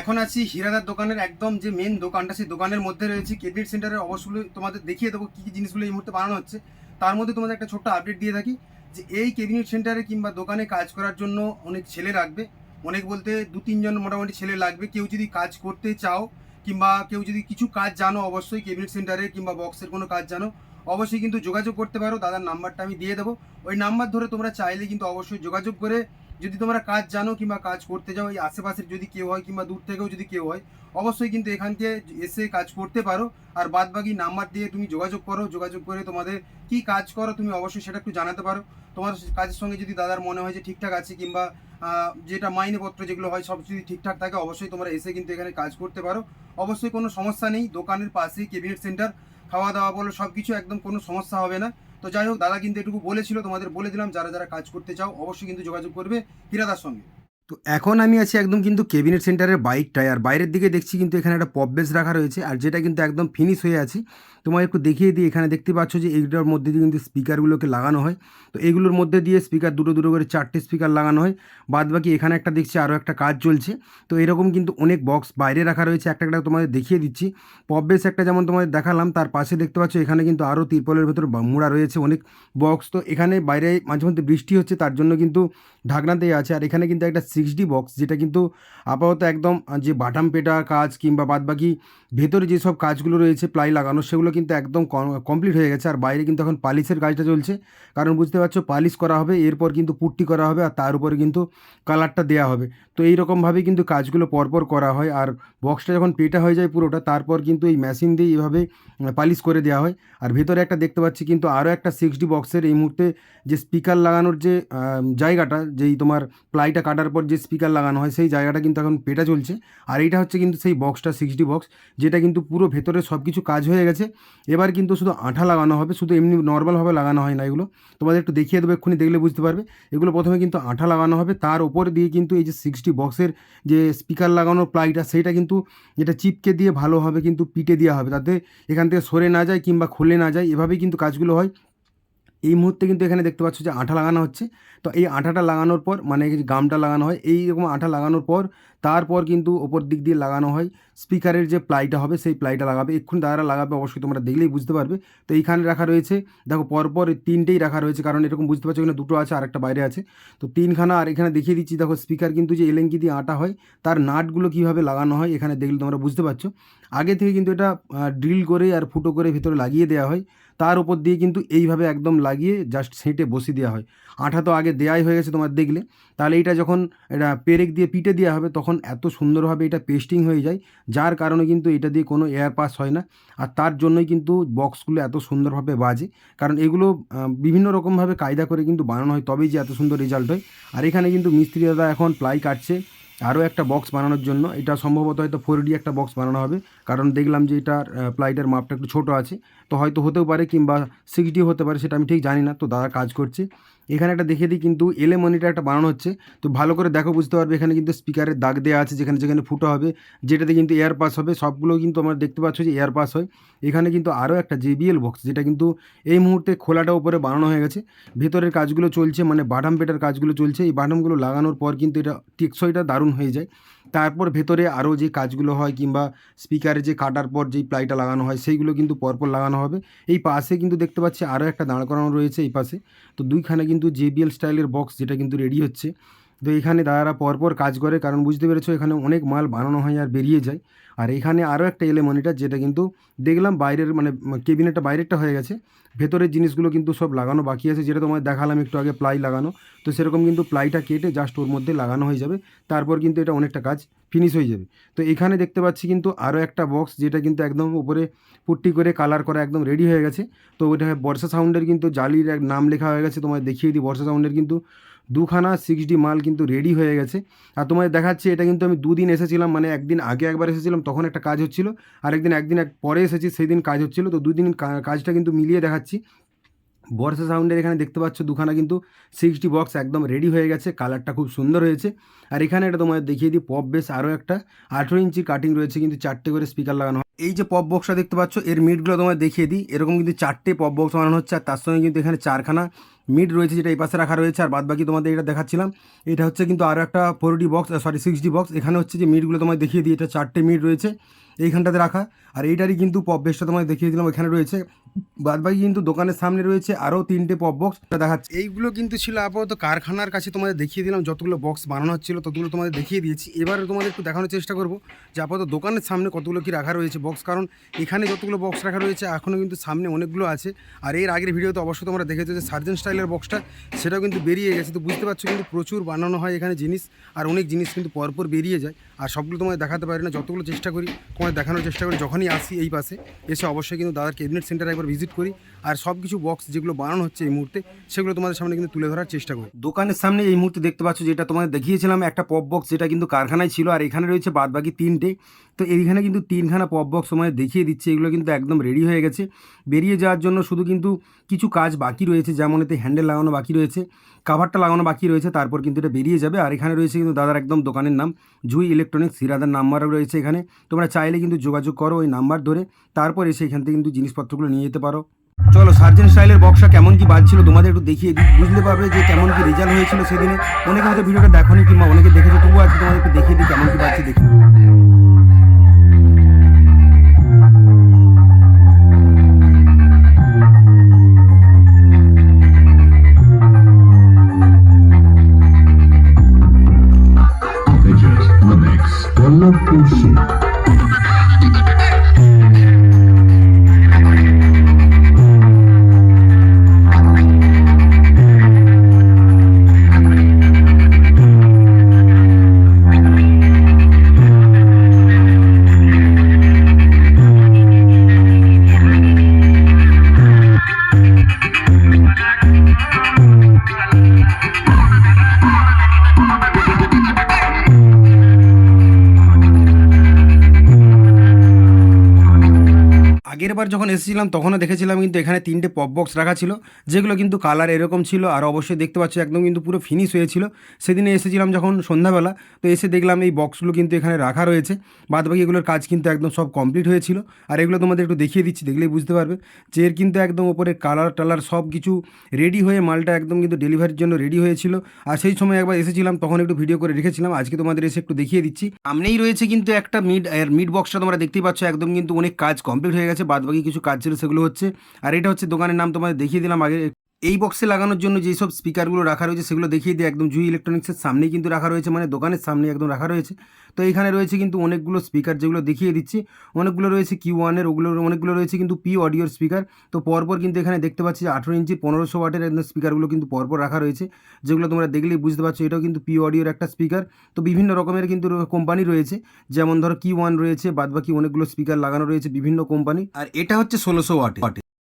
এখন আছি হীরাদার দোকানের একদম যে মেন দোকানটা, সেই দোকানের মধ্যে রয়েছে। কেবিনেট সেন্টারের অবশ্যই তোমাদের দেখিয়ে দেবো কী কী জিনিসগুলো এই মুহূর্তে বানানো হচ্ছে। তার মধ্যে তোমাদের একটা ছোট্ট আপডেট দিয়ে থাকি, যে এই কেবিনেট সেন্টারে কিংবা দোকানে কাজ করার জন্য অনেক ছেলে লাগবে। অনেক বলতে দু তিনজন মোটামুটি ছেলে লাগবে। কেউ যদি কাজ করতে চাও কিংবা কেউ যদি কিছু কাজ জানো, অবশ্যই কেবিনেট সেন্টারে কিংবা বক্সের কোনো কাজ জানো, অবশ্যই কিন্তু যোগাযোগ করতে পারো। দাদার নাম্বারটা আমি দিয়ে দেবো। ওই নাম্বার ধরে তোমরা চাইলে কিন্তু অবশ্যই যোগাযোগ করে যদি তোমরা কাজ জানো কিংবা কাজ করতে যাও, এই আশেপাশের যদি কেউ হয় কিংবা দূর থেকেও যদি কেউ হয়, অবশ্যই কিন্তু এখানকে এসে কাজ করতে পারো। আর বাদ বাকি নাম্বার দিয়ে তুমি যোগাযোগ করো, যোগাযোগ করে তোমাদের কি কাজ করো, তুমি অবশ্যই সেটা একটু জানাতে পারো। তোমার কাজের সঙ্গে যদি দাদার মনে হয় যে ঠিকঠাক আছে কিংবা যেটা মাইনেপত্র যেগুলো হয় সব যদি ঠিকঠাক থাকে, অবশ্যই তোমরা এসে কিন্তু এখানে কাজ করতে পারো। অবশ্যই কোনো সমস্যা নেই, দোকানের পাশেই কেবিনেট সেন্টার খাওয়া দাওয়া বলো সব কিছু একদম কোনো সমস্যা হবে না। তো যাই হোক, দাদা কিন্তু এটুকু বলেছিল, তোমাদের বলে দিলাম, যারা যারা কাজ করতে চাও অবশ্যই কিন্তু যোগাযোগ করবে হিরাদার সঙ্গে। তো এখন আমি আছি একদম কিন্তু কেবিনেট সেন্টারের বাইকটায় আর বাইরের দিকে দেখছি কিন্তু এখানে একটা পপ বেস রাখা রয়েছে। আর যেটা কিন্তু একদম ফিনিশ হয়ে আছে। তোমার একটু দেখিয়ে দিই, এখানে দেখতে পাচ্ছ যে এইগুলোর মধ্যে দিয়ে কিন্তু স্পিকারগুলোকে লাগানো হয়। তো এগুলোর মধ্যে দিয়ে স্পিকার দুটো দুটো করে চারটে স্পিকার লাগানো হয়। বাদ বাকি এখানে একটা দেখছি আরও একটা কাজ চলছে। তো এরকম কিন্তু অনেক বক্স বাইরে রাখা রয়েছে। একটা একটা তোমাদের দেখিয়ে দিচ্ছি। পপ বেস একটা যেমন তোমাদের দেখালাম, তার পাশে দেখতে পাচ্ছ এখানে কিন্তু আরও তিরপলের ভেতর মোড়া রয়েছে অনেক বক্স তো এখানে বাইরে মাঝে মধ্যে বৃষ্টি হচ্ছে, তার জন্য কিন্তু ঢাকনাতেই আছে। আর এখানে কিন্তু একটা সিক্স ডি বক্স যেটা কিন্তু আপাতত একদম যে বাটাম পেটা কাজ কিংবা বাদবাকি ভেতরে যেসব কাজগুলো রয়েছে প্লাই লাগানো, সেগুলো কিন্তু একদম কমপ্লিট হয়ে গেছে। আর বাইরে কিন্তু এখন পালিশের কাজটা চলছে। কারণ বুঝতে পারছ, পালিশ করা হবে, এরপর কিন্তু পুট্টি করা হবে আর তার উপরে কিন্তু কালারটা দেওয়া হবে। তো এই এইরকমভাবেই কিন্তু কাজগুলো পরপর করা হয়। আর বক্সটা যখন পেটা হয়ে যায় পুরোটা, তারপর কিন্তু এই মেশিন দিয়ে এইভাবে পালিশ করে দেওয়া হয়। আর ভেতরে একটা দেখতে পাচ্ছি কিন্তু আরও একটা সিক্স ডি বক্সের এই মুহূর্তে যে স্পিকার লাগানোর যে জায়গাটা যেই তোমার প্লাইটা কাটার পর যে স্পিকার লাগানো হয়, সেই জায়গাটা কিন্তু এখন পেটা চলছে। আর এইটা হচ্ছে কিন্তু সেই বক্সটা সিক্সটি বক্স যেটা কিন্তু পুরো ভেতরে সব কিছু কাজ হয়ে গেছে। এবার কিন্তু শুধু আঠা লাগানো হবে, শুধু এমনি নর্মালভাবে লাগানো হয় না এগুলো। তোমাদের একটু দেখিয়ে দেবো, এক্ষুনি দেখলে বুঝতে পারবে। এগুলো প্রথমে কিন্তু আঠা লাগানো হবে, তার উপর দিয়ে কিন্তু এই যে সিক্সটি বক্সের যে স্পিকার লাগানোর প্লাইটা, সেইটা কিন্তু যেটা চিপকে দিয়ে ভালোভাবে কিন্তু পিটে দেওয়া হবে তাতে এখান থেকে সরে না যায় কিংবা খুলে না যায়। এভাবেই কিন্তু কাজগুলো হয়। এই মুহূর্তে কিন্তু এখানে দেখতে পাচ্ছ যে আঠা লাগানো হচ্ছে। তো এই আঠাটা লাগানোর পর মানে গামটা লাগানো হয়, এই রকম আঠা লাগানোর পর, তারপর কিন্তু ওপর দিক দিয়ে লাগানো হয়। স্পিকারের যে প্লাইটা হবে, সেই প্লাইটা লাগাবে। এক্ষুনি দাদারা লাগাবে, অবশ্যই তোমরা দেখলেই বুঝতে পারবে। তো এইখানে রাখা রয়েছে, দেখো পরপর তিনটেই রাখা রয়েছে, কারণ এরকম বুঝতে পারছ এখানে দুটো আছে আর একটা বাইরে আছে। তো তিনখানা, আর এখানে দেখিয়ে দিচ্ছি, দেখো স্পিকার কিন্তু যে এলেঙ্কি দিয়ে আটা হয়, তার নাটগুলো কীভাবে লাগানো হয়, এখানে দেখলে তোমরা বুঝতে পারছ। আগে থেকে কিন্তু এটা ড্রিল করে আর ফুটো করে ভিতরে লাগিয়ে দেওয়া হয়। তার উপর দিয়ে কিন্তু এইভাবে একদম লাগিয়ে জাস্ট সেঁটে বসিয়ে দেওয়া হয়। আঠা তো আগে দেয়াই হয়ে গেছে তোমার দেখলে। তাহলে এইটা যখন এটা পেরেক দিয়ে পিটে দেওয়া হবে, তখন এত সুন্দরভাবে এটা পেস্টিং হয়ে যায়, যার কারণে কিন্তু এটা দিয়ে কোনো এয়ার পাস হয় না। আর তার জন্যই কিন্তু বক্সগুলো এত সুন্দরভাবে বাজে। কারণ এগুলো বিভিন্ন রকমভাবে কায়দা করে কিন্তু বানানো হয়, তবেই যে এত সুন্দর রেজাল্ট হয়। আর এখানে কিন্তু মিস্ত্রি দাদা এখন প্লাই কাটছে। আরও একটা বক্স বানানোর জন্য। এটা সম্ভবত হয়তো ফোর ডি একটা বক্স বানানো হবে। কারণ দেখলাম যে এটার প্লাইটের মাপটা একটু ছোটো আছে। তো হয়তো হতেও পারে কিংবা সিক্স ডি হতে পারে, সেটা আমি ঠিক জানি না। তো দাদা কাজ করছে। এখানে একটা দেখে দিই কিন্তু এলএ মনিটার একটা বানানো হচ্ছে। তো ভালো করে দেখো, বুঝতে পারবে এখানে কিন্তু স্পিকারের দাগ দেওয়া আছে, যেখানে যেখানে ফুটো হবে, যেটাতে কিন্তু এয়ার পাস হবে, সবগুলো কিন্তু আমরা দেখতে পাচ্ছ যে এয়ার পাস হয়। এখানে কিন্তু আরও একটা জেবিএল বক্স যেটা কিন্তু এই মুহূর্তে খোলাটা উপরে বানানো হয়ে গেছে। ভেতরের কাজগুলো চলছে মানে বাটাম পেটার কাজগুলো চলছে। এই বাটামগুলো লাগানোর পর কিন্তু এটা টেকসইটা দারুণ হয়ে যায়। তারপর ভেতরে আরও যে কাজগুলো হয় কিংবা স্পিকারে যে কাটার পর যেই প্লাইটা লাগানো হয়, সেইগুলো কিন্তু পরপর লাগানো হবে। এই পাশে কিন্তু দেখতে পাচ্ছি আরও একটা দাঁড় করানো রয়েছে এই পাশে। তো দুইখানে কিন্তু জেবিএল স্টাইলের বক্স যেটা কিন্তু রেডি হচ্ছে। তো এখানে দাদারা পরপর কাজ করে, কারণ বুঝতে পেরেছ এখানে অনেক মাল বানানো হয় আর বেরিয়ে যায়। আর এখানে আরও একটা এলে মনিটার যেটা কিন্তু দেখলাম বাইরের মানে কেবিনেটটা বাইরেরটা হয়ে গেছে। ভেতরের জিনিসগুলো কিন্তু সব লাগানো বাকি আছে, যেটা তোমায় দেখালাম একটু আগে প্লাই লাগানো। তো সেরকম কিন্তু প্লাইটা কেটে জাস্ট ওর মধ্যে লাগানো হয়ে যাবে। তারপর কিন্তু এটা অনেকটা কাজ ফিনিশ হয়ে যাবে। তো এখানে দেখতে পাচ্ছি কিন্তু আরও একটা বক্স যেটা কিন্তু একদম উপরে পুট্টি করে কালার করা একদম রেডি হয়ে গেছে। তো ওইটা বর্ষা সাউন্ডের কিন্তু জালির নাম লেখা হয়ে গেছে, তোমায় দেখিয়ে দিই। বর্ষা সাউন্ডের কিন্তু দুখানা সিক্স ডি মাল কিন্তু রেডি হয়ে গেছে। আর তোমাদের দেখাচ্ছি, এটা কিন্তু আমি দুদিন এসেছিলাম মানে একদিন আগে একবার এসেছিলাম, তখন একটা কাজ হচ্ছিল আর একদিন একদিন এক পরে এসেছি সেই দিন কাজ হচ্ছিল, তো দুদিন কাজটা কিন্তু মিলিয়ে দেখাচ্ছি। বর্ষা সাউন্ডের এখানে দেখতে পাচ্ছ দুখানা কিন্তু সিক্সটি বক্স একদম রেডি হয়ে গেছে, কালারটা খুব সুন্দর হয়েছে। আর এখানে এটা তোমাদের দেখিয়ে দিই, পপ বেস আরও একটা। আঠেরো ইঞ্চি কাটিং রয়েছে কিন্তু চারটে করে স্পিকার লাগানো এই যে পপ বক্সটা দেখতে পাচ্ছ, এর মিটগুলো তোমায় দেখিয়ে দিই। এরকম কিন্তু চারটে পপ বক্স বানানো হচ্ছে আর তার সঙ্গে কিন্তু এখানে চারখানা মিড রয়েছে যেটা এই পাশে রাখা রয়েছে। আর বাদ বাকি তোমাদের এটা দেখাচ্ছিলাম, এটা হচ্ছে কিন্তু আরও একটা four D box sorry six D box এখানে হচ্ছে যে মিটগুলো তোমায় দেখিয়ে দিই, এটা চারটে মিট রয়েছে এইখানটাতে রাখা। আর এইটারই কিন্তু পপ বেসটা তোমায় দেখিয়ে দিলাম এখানে রয়েছে বাদ বাকি কিন্তু দোকানের সামনে রয়েছে আরও তিনটে পপ বক্স দেখাচ্ছে। এইগুলো কিন্তু ছিল আপাতত কারখানার কাছে তোমাদের দেখিয়ে দিলাম, যতগুলো বক্স বানানো হচ্ছিল ততগুলো তোমাদের দেখিয়ে দিয়েছি। এবারে তোমাদের একটু দেখানোর চেষ্টা করব যে আপাতত দোকানের সামনে কতগুলো কি রাখা রয়েছে বক্স কারণ এখানে যতগুলো বক্স রাখা রয়েছে, এখনও কিন্তু সামনে অনেকগুলো আছে। আর এর আগের ভিডিওতে অবশ্যই তোমরা দেখেছ যে সার্জেন স্টাইলের বক্সটা সেটাও কিন্তু বেরিয়ে গেছে। তো বুঝতে পারছ কিন্তু প্রচুর বানানো হয় এখানে জিনিস, আর অনেক জিনিস কিন্তু পরপর বেরিয়ে যায়। আর সবগুলো তোমায় দেখাতে পারি না, যতগুলো চেষ্টা করি তোমায় দেখানোর চেষ্টা করি, যখনই আসি এই পাশে, এসে অবশ্যই কিন্তু দাদার ক্যাবিনেট সেন্টারে একবার ভিজিট করি আর সব কিছু বক্স যেগুলো বানানো হচ্ছে এই মুহূর্তে, সেগুলো তোমাদের সামনে কিন্তু তুলে ধরার চেষ্টা করি। দোকানের সামনে এই মুহূর্তে দেখতে পাচ্ছ যেটা তোমাদের দেখিয়েছিলাম, একটা পপ বক্স যেটা কিন্তু কারখানায় ছিল আর এখানে রয়েছে বাদ বাকি তিনটে। তো এইখানে কিন্তু তিনখানা পপ বক্স সময় দেখিয়ে দিচ্ছে, এগুলো কিন্তু একদম রেডি হয়ে গেছে। বেরিয়ে যাওয়ার জন্য শুধু কিন্তু কিছু কাজ বাকি রয়েছে, যেমন এতে হ্যান্ডেল লাগানো বাকি রয়েছে। কাভারটা লাগানো বাকি রয়েছে, তারপর কিন্তু এটা বেরিয়ে যাবে। আর এখানে রয়েছে কিন্তু দাদার একদম দোকানের নাম, জুই ইলেকট্রনিক্স সিরাদার নাম্বারও রয়েছে এখানে। তোমরা চাইলে কিন্তু যোগাযোগ করো ওই নাম্বার ধরে, তারপর এসে এখান থেকে কিন্তু জিনিসপত্রগুলো নিয়ে যেতে পারো। চলো সার্জেন স্টাইলের বক্সটা কেমন কি বাজছিল তোমাদের একটু দেখিয়ে দিই। বুঝতে পারবে যে কেমন কি রেজাল্ট হয়েছিল সেদিনে। অনেকে হয়তো ভিডিওটা দেখোনি কিংবা অনেকে দেখেছ, তবুও আজকে তোমাদের একটু দেখিয়ে দিই কেমন কি বাজছে দেখি। আগের বার যখন এসেছিলাম, তখনও দেখেছিলাম কিন্তু এখানে তিনটে পপ বক্স রাখা ছিল, যেগুলো কিন্তু কালার এরকম ছিল, আর অবশ্যই দেখতে পাচ্ছ একদম কিন্তু পুরো ফিনিশ হয়েছিল। সেদিনে এসেছিলাম যখন সন্ধ্যাবেলা, তো এসে দেখলাম এই বক্সগুলো কিন্তু এখানে রাখা রয়েছে। বাদবাকি এগুলোর কাজ কিন্তু একদম সব কমপ্লিট হয়েছিল। আর এগুলো তোমাদের একটু দেখিয়ে দিচ্ছি, দেখলেই বুঝতে পারবে। যে এর কিন্তু একদম ওপরে কালার টালার সব কিছু রেডি হয়ে মালটা একদম কিন্তু ডেলিভারির জন্য রেডি হয়েছিল। আর সেই সময় একবার এসেছিলাম, তখন একটু ভিডিও করে রেখেছিলাম। আজকে তোমাদের এসে একটু দেখিয়ে দিচ্ছি। সামনেই রয়েছে কিন্তু একটা মিড মিড বক্সটা তোমরা দেখতেই পাচ্ছ, একদম কিন্তু অনেক কাজ কমপ্লিট হয়ে গেছে। বাদ বাকি কিছু কাজ ছিল সেগুলো হচ্ছে। আর এটা হচ্ছে দোকানের নাম তোমাদের দেখিয়ে দিলাম আগে। এই বক্সে লাগানোর জন্য যেই সব স্পিকারগুলো রাখা রয়েছে সেগুলো দেখিয়ে দিয়ে একদম জুই ইলেকট্রনিক্সের সামনেই কিন্তু রাখা রয়েছে মানে দোকানের সামনে একদম রাখা রয়েছে। তো এখানে রয়েছে কিন্তু অনেকগুলো স্পিকার যেগুলো দেখিয়ে দিচ্ছি। অনেকগুলো রয়েছে কিউ ওয়ানের ওগুলো, অনেকগুলো রয়েছে কিন্তু পি অডিওর স্পিকার তো পরপর কিন্তু এখানে দেখতে পাচ্ছি যে আঠেরো ইঞ্চি পনেরোশো ওয়াটের একদম স্পিকারগুলো কিন্তু পরপর রাখা রয়েছে, যেগুলো তোমরা দেখলেই বুঝতে পারছ এটাও কিন্তু পি অডিওর একটা স্পিকার তো বিভিন্ন রকমের কিন্তু কোম্পানি রয়েছে। যেমন ধরো কি ওয়ান রয়েছে, বাদবাকি অনেকগুলো স্পিকার লাগানো রয়েছে বিভিন্ন কোম্পানি আর এটা হচ্ছে ষোলোশো ওয়াটে